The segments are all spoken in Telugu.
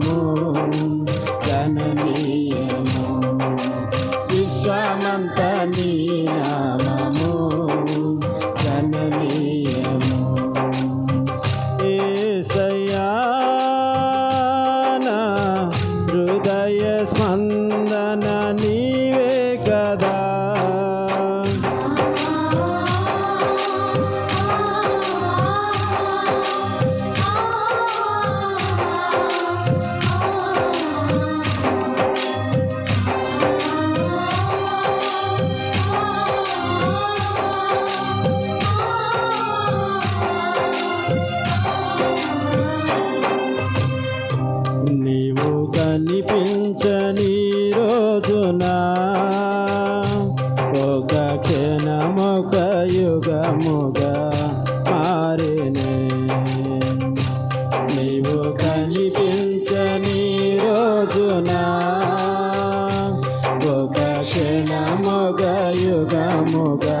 আমল కనిపించని రోజున ఒక క్షణముగ యుగముగా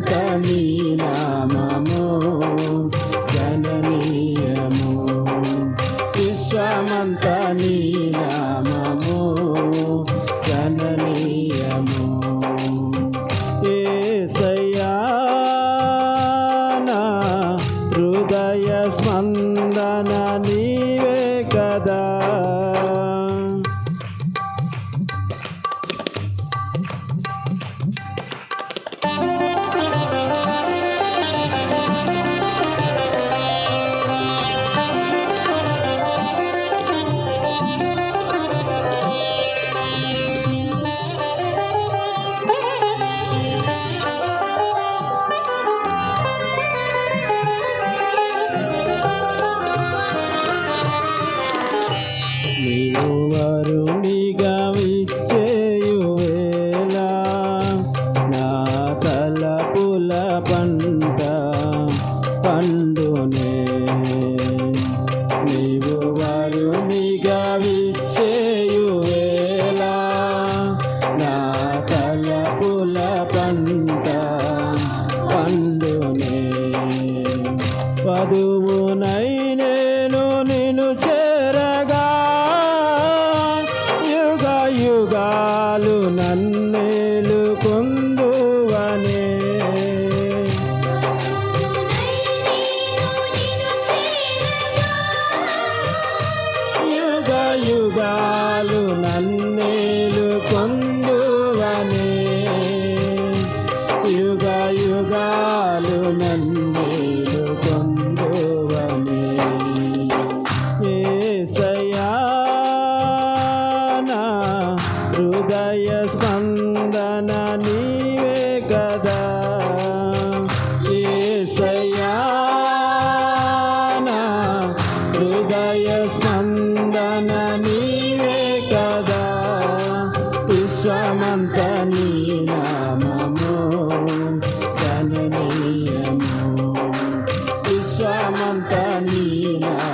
न्त मीनामो యుగాలు నన్నే ಮಂತ ನೀನಾ